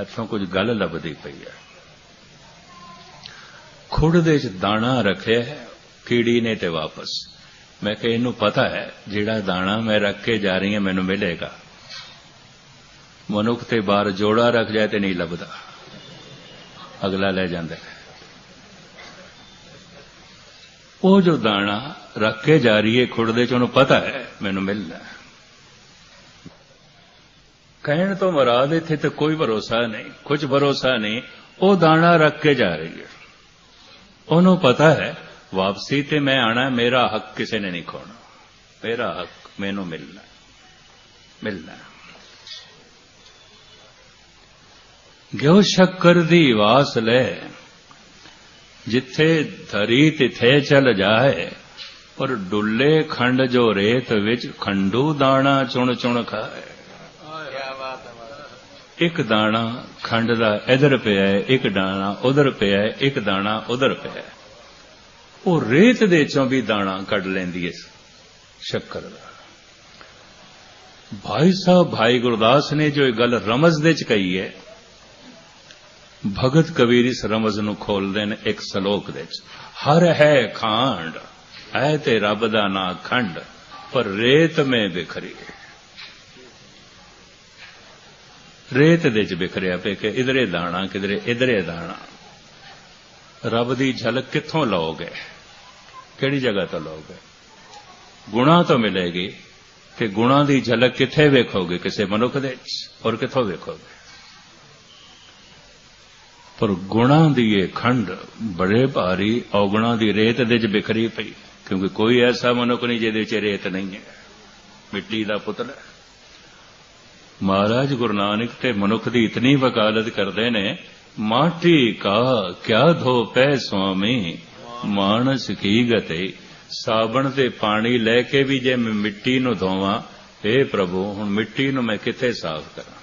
ਹੱਥੋਂ ਕੁਝ ਗੱਲ ਲੱਭਦੀ ਪਈ ਹੈ। ਖੁੜ ਦੇ ਚ ਦਾਣਾ ਰੱਖਿਆ ਕੀੜੀ ਨੇ ਤੇ ਵਾਪਸ। ਮੈਂ ਕਿਹਾ, ਇਹਨੂੰ ਪਤਾ ਹੈ, ਜਿਹੜਾ ਦਾਣਾ ਮੈਂ ਰੱਖ ਕੇ ਜਾ ਰਹੀ ਹਾਂ, ਮੈਨੂੰ ਮਿਲੇਗਾ। ਮਨੁੱਖ ਤੇ ਬਾਹਰ ਜੋੜਾ ਰੱਖ ਜਾਏ ਤੇ ਨਹੀਂ ਲੱਭਦਾ। ਅਗਲਾ ਲੈ ਜਾਂਦਾ ਹੈ। ਉਹ ਜੋ ਦਾਣਾ ਰੱਖ ਕੇ ਜਾ ਰਹੀ ਹੈ ਖੁੱਡ ਚ, ਉਹਨੂੰ ਪਤਾ ਹੈ, ਮੈਨੂੰ ਮਿਲਣਾ ਕਹਿਣ ਤੋਂ ਮਰਾਦ ਇੱਥੇ ਤੇ ਕੋਈ ਭਰੋਸਾ ਨਹੀਂ, ਕੁਝ ਭਰੋਸਾ ਨਹੀਂ, ਉਹ ਦਾਣਾ ਰੱਖ ਕੇ ਜਾ ਰਹੀ ਹੈ। ਉਹਨੂੰ ਪਤਾ ਹੈ, ਵਾਪਸੀ ਤੇ ਮੈਂ ਆਣਾ, ਮੇਰਾ ਹੱਕ ਕਿਸੇ ਨੇ ਨਹੀਂ ਖੋਣਾ। ਮੇਰਾ ਹੱਕ ਮੈਨੂੰ ਮਿਲਣਾ ਮਿਲਣਾ ਗਿਓ ਸ਼ੱਕਰ ਦੀ ਵਾਸ ਲੈ। ਜਿੱਥੇ ਧਰੀ ਤਿਥੇ ਚਲ ਜਾਏ ਪਰ ਡੁੱਲੇ ਖੰਡ ਜੋ ਰੇਤ ਵਿੱਚ ਖੰਡੂ ਦਾਣਾ ਚੁਣ ਚੁਣ ਖਾਏ। ਇੱਕ ਦਾਣਾ ਖੰਡ ਦਾ ਇਧਰ ਪਿਆ ਹੈ, ਇੱਕ ਦਾਣਾ ਉਧਰ ਪਿਆ ਹੈ, ਇੱਕ ਦਾਣਾ ਉਧਰ ਪਿਆ ਹੈ। ਉਹ ਰੇਤ ਦੇ ਚੋਂ ਵੀ ਦਾਣਾ ਕੱਢ ਲੈਂਦੀ ਹੈ ਸ਼ੱਕਰ ਦਾ। ਭਾਈ ਸਾਹਿਬ, ਭਾਈ ਗੁਰਦਾਸ ਨੇ ਜੋ ਇਹ ਗੱਲ ਰਮਜ਼ ਦੇ ਚ ਕਹੀ ਹੈ ਭਗਤ ਕਬੀਰ ਇਸ ਰਮਜ਼ ਨੂੰ ਖੋਲਦੇ ਨੇ ਇੱਕ ਸ਼ਲੋਕ ਦੇ ਚ ਹਰ ਹੈ ਖਾਂਡ, ਹੈ ਤੇ ਰੱਬ ਦਾ ਨਾਂ ਖੰਡ, ਪਰ ਰੇਤ ਮੇ ਬਿਖਰੀ ਰੇਤ ਦੇ ਚ ਬਿਖਰਿਆ ਪਏ ਕਿ ਇਧਰੇ ਦਾਣਾ, ਕਿਧਰੇ ਇਧਰੇ ਦਾਣਾ। ਰੱਬ ਦੀ ਝਲਕ ਕਿੱਥੋਂ ਲਓਗੇ? ਕਿਹੜੀ ਜਗ੍ਹਾ ਤੋਂ ਲਓਗੇ? ਗੁਣਾ ਤੋਂ ਮਿਲੇਗੀ ਕਿ ਗੁਣਾ ਦੀ ਝਲਕ ਕਿੱਥੇ ਵੇਖੋਗੇ? ਕਿਸੇ ਮਨੁੱਖ ਦੇ ਚ ਔਰ ਕਿੱਥੋਂ ਵੇਖੋਗੇ? ਪਰ ਗੁਣਾ ਦੀ ਇਹ ਖੰਡ ਬੜੇ ਭਾਰੀ ਔਗਣਾ ਦੀ ਰੇਤ ਦੇ ਚ ਬਿਖਰੀ ਪਈ, ਕਿਉਂਕਿ ਕੋਈ ਐਸਾ ਮਨੁੱਖ ਨਹੀਂ ਜਿਹਦੇ ਚ ਰੇਤ ਨਹੀਂ ਹੈ। ਮਿੱਟੀ ਦਾ ਪੁਤਲਾ ਮਹਾਰਾਜ ਗੁਰੂ ਨਾਨਕ ਤੇ ਮਨੁੱਖ ਦੀ ਇਤਨੀ ਵਕਾਲਤ ਕਰਦੇ ਨੇ, ਮਾਟੀ ਕਾ ਕਿਆ ਧੋਪੈ ਸੁਆਮੀ, ਮਾਨਸ ਕੀ ਗਤੇ, ਸਾਬਣ ਤੇ ਪਾਣੀ ਲੈ ਕੇ ਵੀ ਜੇ ਮੈਂ ਮਿੱਟੀ ਨੂੰ ਧੋਵਾਂ हे ਪ੍ਰਭੂ, ਹੁਣ ਮਿੱਟੀ ਨੂੰ ਮੈਂ ਕਿੱਥੇ ਸਾਫ਼ ਕਰਾਂ?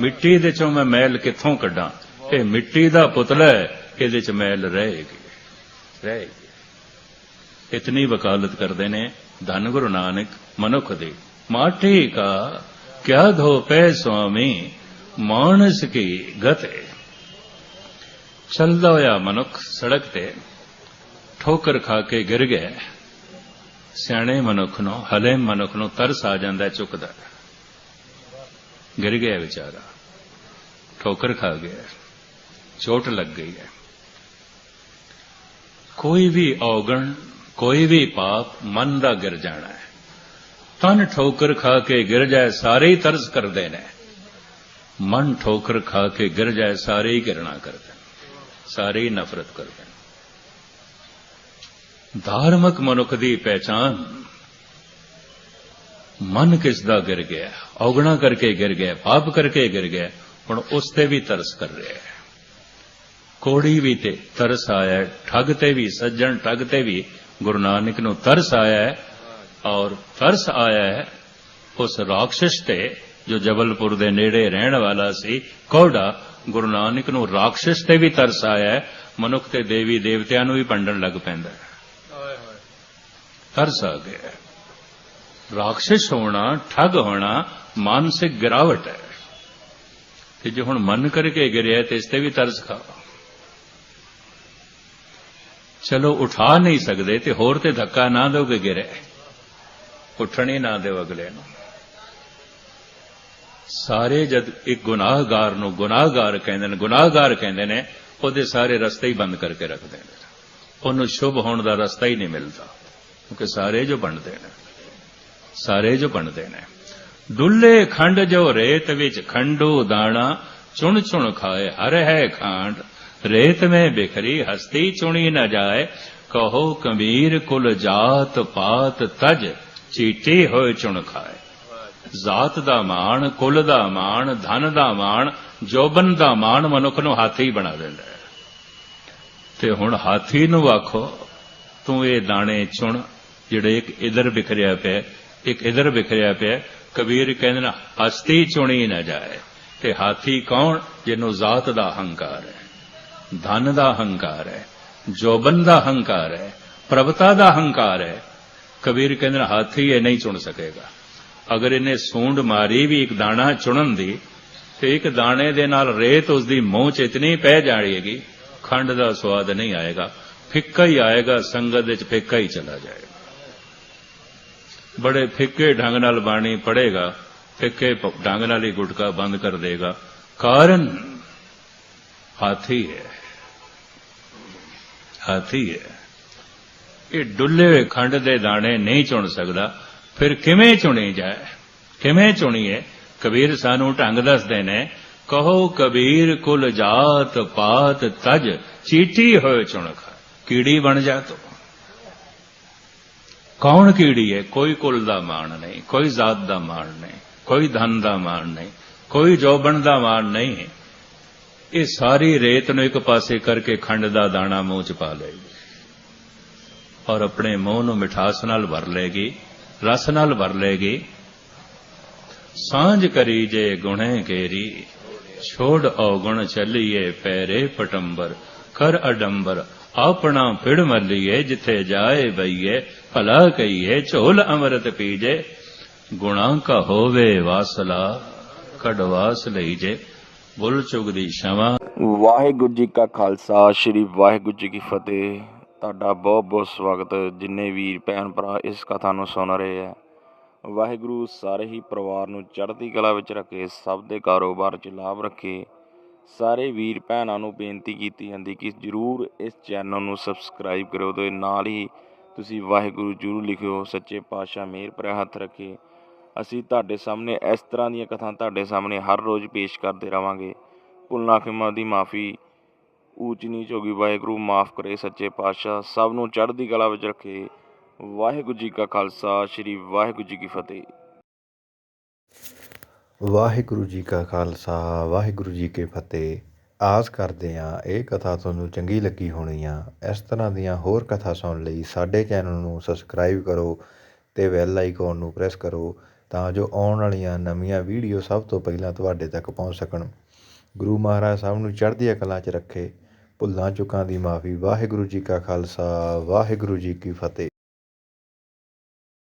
ਮਿੱਟੀ ਦੇ ਚੋਂ ਮੈਂ ਮੈਲ ਕਿੱਥੋਂ ਕੱਢਾਂ? ਇਹ ਮਿੱਟੀ ਦਾ ਪੁਤਲਾ ਇਹਦੇ ਚ ਮੈਲ ਰਹੇਗੀ ਰਹੇਗੀ ਇਤਨੀ ਵਕਾਲਤ ਕਰਦੇ ਨੇ, ਧੰਨ ਗੁਰੂ ਨਾਨਕ, ਮਨੁੱਖ ਦੀ। ਮਾਟੀ ਕਾ ਕਿਆ ਧੋਪੈ ਸੁਆਮੀ, ਮਾਨਸ ਕੀ ਗਤੇ? ਚਲਦਾ ਹੋਇਆ ਮਨੁੱਖ ਸੜਕ ਤੇ ਠੋਕਰ ਖਾ ਕੇ ਗਿਰ ਗਿਆ। ਸਿਆਣੇ ਮਨੁੱਖ ਨੂੰ, ਹਲੇ ਮਨੁੱਖ ਨੂੰ ਤਰਸ ਆ ਜਾਂਦਾ ਚੁੱਕਦਾ ਗਿਰ ਗਿਆ ਵਿਚਾਰਾ। ਠੋਕਰ ਖਾ ਗਿਆ। ਚੋਟ ਲੱਗ ਗਈ ਹੈ। ਕੋਈ ਵੀ ਔਗਣ, ਕੋਈ ਵੀ ਪਾਪ ਮਨ ਦਾ ਗਿਰ ਜਾਣਾ ਹੈ। ਤਨ ਠੋਕਰ ਖਾ ਕੇ ਗਿਰ ਜਾਏ ਸਾਰੇ ਹੀ ਤਰਸ ਕਰਦੇ ਨੇ। ਮਨ ਠੋਕਰ ਖਾ ਕੇ ਗਿਰ ਜਾਏ ਸਾਰੇ ਹੀ ਗਿਰਣਾ ਕਰਦੇ ਨੇ। ਸਾਰੇ ਹੀ ਨਫ਼ਰਤ ਕਰਦੇ ਨੇ। ਧਾਰਮਿਕ ਮਨੁੱਖ ਦੀ ਪਹਿਚਾਨ ਮਨ ਕਿਸ ਦਾ ਗਿਰ ਗਿਆ ਔਗਣਾ ਕਰਕੇ ਗਿਰ ਗਿਆ ਪਾਪ ਕਰਕੇ ਗਿਰ ਗਿਆ ਹੁਣ ਉਸ ਤੇ ਵੀ ਤਰਸ ਕਰ ਰਿਹਾ ਹੈ। ਕੋੜੀ ਵੀ ਤੇ ਤਰਸ ਆਇਆ ਹੈ ਠੱਗ ਤੇ ਵੀ ਸੱਜਣ ਠੱਗ ਤੇ ਵੀ ਗੁਰੂ ਨਾਨਕ ਨੂੰ ਤਰਸ ਆਇਆ ਹੈ ਔਰ ਤਰਸ ਆਇਆ ਹੈ ਉਸ ਰਾਖਸ਼ ਤੇ ਜੋ ਜਬਲਪੁਰ ਦੇ ਨੇੜੇ ਰਹਿਣ ਵਾਲਾ ਸੀ ਕੋੜਾ ਗੁਰੂ ਨਾਨਕ ਨੂੰ ਰਾਖਸ਼ ਤੇ ਵੀ ਤਰਸ ਆਇਆ ਹੈ ਮਨੁੱਖ ਤੇ ਦੇਵੀ ਦੇਵਤਿਆਂ ਨੂੰ ਵੀ ਪੰਡਣ ਲੱਗ ਪੈਂਦਾ ਹੈ। ਤਰਸ ਆ ਗਿਆ। ਰਾਖਸ਼ ਹੋਣਾ, ਠੱਗ ਹੋਣਾ ਮਾਨਸਿਕ ਗਿਰਾਵਟ ਹੈ। ਤੇ ਜੇ ਹੁਣ ਮਨ ਕਰਕੇ ਗਿਰਿਆ ਤੇ ਇਸ ਤੇ ਵੀ ਤਰਸ ਖਾਓ। ਚਲੋ ਉਠਾ ਨਹੀਂ ਸਕਦੇ ਤੇ ਹੋਰ ਤੇ ਧੱਕਾ ਨਾ ਦੋਗੇ ਗਿਰੇ। ਉੱਠਣ ਹੀ ਨਾ ਦਿਓ ਅਗਲੇ ਨੂੰ। ਸਾਰੇ ਜਦ ਇੱਕ ਗੁਨਾਹਗਾਰ ਨੂੰ ਗੁਨਾਹਗਾਰ ਕਹਿੰਦੇ ਨੇ, ਗੁਨਾਹਗਾਰ ਕਹਿੰਦੇ ਨੇ, ਉਹਦੇ ਸਾਰੇ ਰਸਤੇ ਹੀ ਬੰਦ ਕਰਕੇ ਰੱਖਦੇ ਨੇ। ਉਹਨੂੰ ਸ਼ੁਭ ਹੋਣ ਦਾ ਰਸਤਾ ਹੀ ਨਹੀਂ ਮਿਲਦਾ, ਕਿਉਂਕਿ ਸਾਰੇ ਜੋ ਬਣਦੇ ਨੇ। ਸਾਰੇ ਜੋ ਬਣਦੇ ਨੇ। ਡੁੱਲੇ ਖੰਡ ਜੋ ਰੇਤ ਵਿੱਚ ਖੰਡੂ ਦਾਣਾ, ਚੁਣ ਚੁਣ ਖਾਏ ਹਰ ਹੈ ਖਾਂਡ। ਰੇਤ ਮੈਂ ਬਿਖਰੀ ਹਸਤੀ ਚੁਣੀ ਨਾ ਜਾਏ, ਕਹੋ ਕਬੀਰ ਕੁਲ ਜਾਤ ਪਾਤ ਤਜ, ਚੀਟੀ ਹੋਏ ਚੁਣ ਖਾਏ। ਜ਼ਾਤ ਦਾ ਮਾਣ, ਕੁਲ ਦਾ ਮਾਣ, ਧਨ ਦਾ ਮਾਣ, ਜੋਬਨ ਦਾ ਮਾਣ ਮਨੁੱਖ ਨੂੰ ਹਾਥੀ ਬਣਾ ਦਿੰਦਾ ਹੈ। ਤੇ ਹੁਣ ਹਾਥੀ ਨੂੰ ਆਖੋ, ਤੂੰ ਇਹ ਦਾਣੇ ਚੁਣ, ਜਿਹੜੇ ਇੱਕ ਇਧਰ ਬਿਖਰਿਆ ਪਿਆ ਇੱਕ ਇਧਰ ਵਿਖਰਿਆ ਪਿਆ, ਕਬੀਰ ਕਹਿੰਦੇ ਨਾ, ਹਸਤੀ ਚੁਣੀ ਨਾ ਜਾਏ, ਤੇ ਹਾਥੀ ਕੌਣ? ਜਿਹਨੂੰ ਜ਼ਾਤ ਦਾ ਹੰਕਾਰ ਹੈ, ਧਨ ਦਾ ਹੰਕਾਰ ਹੈ, ਜੋਬਨ ਦਾ ਹੰਕਾਰ ਹੈ, ਪ੍ਰਭਤਾ ਦਾ ਹੰਕਾਰ ਹੈ। ਕਬੀਰ ਕਹਿੰਦੇ ਨੇ, ਹਾਥੀ ਇਹ ਨਹੀਂ ਚੁਣ ਸਕੇਗਾ। ਅਗਰ ਇਹਨੇ ਸੂੰਡ ਮਾਰੀ ਵੀ ਇੱਕ ਦਾਣਾ ਚੁਣਨ ਦੀ, ਤੇ ਇੱਕ ਦਾਣੇ ਦੇ ਨਾਲ ਰੇਤ ਉਸ ਦੀ ਮੂੰਹ ਚ ਇਤਨੀ ਪੈ ਜਾਣੀਗੀ ਖੰਡ ਦਾ ਸਵਾਦ ਨਹੀਂ ਆਏਗਾ, ਫਿੱਕਾ ਹੀ ਆਏਗਾ, ਸੰਗਤ ਵਿੱਚ ਫਿੱਕਾ ਹੀ ਚਲਾ ਜਾਏਗਾ। ਬੜੇ ਫਿੱਕੇ ਢੰਗ ਨਾਲ ਬਾਣੀ ਪੜੇਗਾ ਫਿੱਕੇ ਢੰਗ ਨਾਲ ਹੀ ਗੁਟਕਾ ਬੰਦ ਕਰ ਦੇਗਾ। ਕਾਰਨ ਹਾਥੀ ਹੈ। ਹਾਥੀ ਹੈ। ਇਹ ਡੁੱਲੇ ਹੋਏ ਖੰਡ ਦੇ ਦਾਣੇ ਨਹੀਂ ਚੁਣ ਸਕਦਾ। ਫਿਰ ਕਿਵੇਂ ਚੁਣੀ ਜਾਏ? ਕਿਵੇਂ ਚੁਣੀਏ? ਕਬੀਰ ਸਾਨੂੰ ਢੰਗ ਦੱਸਦੇ ਨੇ, ਕਹੋ ਕਬੀਰ ਕੁਲ ਜਾਤ ਪਾਤ ਤਜ, ਚੀਟੀ ਹੋਏ ਚੁਣਖ। ਕੀੜੀ ਬਣ ਜਾ ਤੋ। ਕੌਣ ਕੀੜੀ ਹੈ? ਕੋਈ ਕੁਲ ਦਾ ਮਾਣ ਨਹੀਂ, ਕੋਈ ਜ਼ਾਤ ਦਾ ਮਾਣ ਨਹੀਂ, ਕੋਈ ਧਨ ਦਾ ਮਾਣ ਨਹੀਂ, ਕੋਈ ਜੋਬਣ ਦਾ ਮਾਣ ਨਹੀਂ ਇਹ ਸਾਰੀ ਰੇਤ ਨੂੰ ਇੱਕ ਪਾਸੇ ਕਰਕੇ ਖੰਡ ਦਾ ਦਾਣਾ ਮੂੰਹ ਚ ਪਾ ਲਏਗੀ ਔਰ ਆਪਣੇ ਮੂੰਹ ਨੂੰ ਮਿਠਾਸ ਨਾਲ ਭਰ ਲੇਗੀ ਰਸ ਨਾਲ ਭਰ ਲੇਗੀ ਸਾਂਝ ਕਰੀ ਜੇ ਗੁਣੇ ਕੇਰੀ, ਛੋੜ ਔਗਣ ਚੱਲੀਏ ਪੈਰੇ ਪਟੰਬਰ ਕਰ ਅਡੰਬਰ ਆਪਣਾ ਪਿੜ ਮੱਲੀਏ ਜਿੱਥੇ ਜਾਏ ਬਈਏ, ਭਲਾ ਕਹੀਏ, ਝੋਲ ਅੰਮ੍ਰਿਤ ਪੀਜੇ, ਗੁਣਾ ਕਾ ਹੋਵੇ ਵਾਸਲਾ ਕੜਵਾਸ ਲਈਜੇ, ਬੁੱਲ ਚੁਗਦੀ ਸ਼ਮਾ। ਵਾਹਿਗੁਰੂ ਜੀ ਕਾ ਖਾਲਸਾ, ਸ੍ਰੀ ਵਾਹਿਗੁਰੂ ਜੀ ਕੀ ਫਤਿਹ। ਤੁਹਾਡਾ ਬਹੁਤ ਬਹੁਤ ਸਵਾਗਤ, ਜਿੰਨੇ ਵੀਰ ਭੈਣ ਭਰਾ ਇਸ ਕਥਾ ਨੂੰ ਸੁਣ ਰਹੇ ਆ। ਵਾਹਿਗੁਰੂ ਸਾਰੇ ਹੀ ਪਰਿਵਾਰ ਨੂੰ ਚੜ੍ਹਦੀ ਕਲਾ ਵਿੱਚ ਰੱਖੇ, ਸਭ ਦੇ ਕਾਰੋਬਾਰ 'ਚ ਲਾਭ ਰੱਖੇ। ਸਾਰੇ ਵੀਰ ਭੈਣਾਂ ਨੂੰ ਬੇਨਤੀ ਕੀਤੀ ਜਾਂਦੀ ਕਿ ਜਰੂਰ ਇਸ ਚੈਨਲ ਨੂੰ ਸਬਸਕ੍ਰਾਈਬ ਕਰੋ ਤੇ ਨਾਲ ਹੀ ਤੁਸੀਂ ਵਾਹਿਗੁਰੂ ਜਰੂਰ ਲਿਖਿਓ, ਸੱਚੇ ਪਾਤਸ਼ਾਹ ਮਿਹਰ ਭਰਿਆ ਹੱਥ ਰੱਖੇ। ਅਸੀਂ ਤੁਹਾਡੇ ਸਾਹਮਣੇ ਇਸ ਤਰ੍ਹਾਂ ਦੀਆਂ ਕਥਾ ਤੁਹਾਡੇ ਸਾਹਮਣੇ ਹਰ ਰੋਜ਼ ਪੇਸ਼ ਕਰਦੇ ਰਵਾਂਗੇ। ਭੁੱਲਣਾ ਖਿਮਾ ਦੀ ਮਾਫੀ, ਊਚ ਨੀਚ ਹੋ ਗਈ ਵਾਹਿਗੁਰੂ ਮਾਫ ਕਰੇ ਸੱਚੇ ਪਾਤਸ਼ਾਹ, ਸਭ ਨੂੰ ਚੜ੍ਹਦੀ ਕਲਾ ਵਿੱਚ ਰੱਖੇ। ਵਾਹਿਗੁਰੂ ਜੀ ਕਾ ਖਾਲਸਾ, ਸ੍ਰੀ ਵਾਹਿਗੁਰੂ ਜੀ ਕੀ ਫਤਿਹ। ਵਾਹਿਗੁਰੂ ਜੀ ਕਾ ਖਾਲਸਾ, ਵਾਹਿਗੁਰੂ ਜੀ ਕੀ ਫਤਿਹ। ਆਸ ਕਰਦੇ ਹਾਂ ਇਹ ਕਥਾ ਤੁਹਾਨੂੰ ਚੰਗੀ ਲੱਗੀ ਹੋਣੀ ਆ। ਇਸ ਤਰ੍ਹਾਂ ਦੀਆਂ ਹੋਰ ਕਥਾ ਸੁਣਨ ਲਈ ਸਾਡੇ ਚੈਨਲ ਨੂੰ ਸਬਸਕ੍ਰਾਈਬ ਕਰੋ ਤੇ ਬੈਲ ਆਈਕਨ ਨੂੰ ਪ੍ਰੈਸ ਕਰੋ ਤਾਂ ਜੋ ਆਉਣ ਵਾਲੀਆਂ ਨਵੀਆਂ ਵੀਡੀਓ ਸਭ ਤੋਂ ਪਹਿਲਾਂ ਤੁਹਾਡੇ ਤੱਕ ਪਹੁੰਚ ਸਕਣ। ਗੁਰੂ ਮਹਾਰਾਜ ਸਾਹਿਬ ਨੂੰ ਚੜ੍ਹਦੀ ਕਲਾ 'ਚ ਰੱਖੇ, ਭੁੱਲਾਂ ਚੁੱਕਾਂ ਦੀ ਮਾਫੀ। ਵਾਹਿਗੁਰੂ ਜੀ ਕਾ ਖਾਲਸਾ, ਵਾਹਿਗੁਰੂ ਜੀ ਕੀ ਫਤਿਹ।